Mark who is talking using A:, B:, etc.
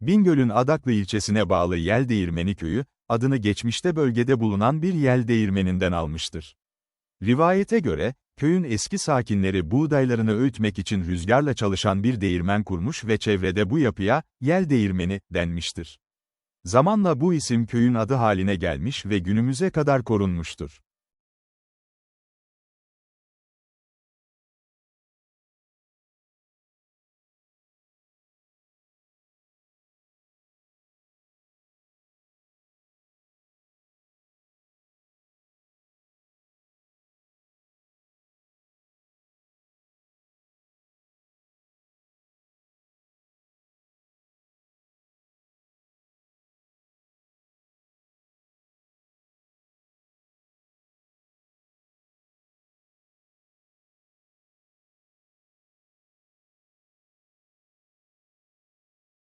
A: Bingöl'ün Adaklı ilçesine bağlı Yeldeğirmeni köyü, adını geçmişte bölgede bulunan bir yel değirmeninden almıştır. Rivayete göre, köyün eski sakinleri buğdaylarını öğütmek için rüzgarla çalışan bir değirmen kurmuş ve çevrede bu yapıya, yel değirmeni, denmiştir. Zamanla bu isim köyün adı haline gelmiş ve günümüze kadar korunmuştur.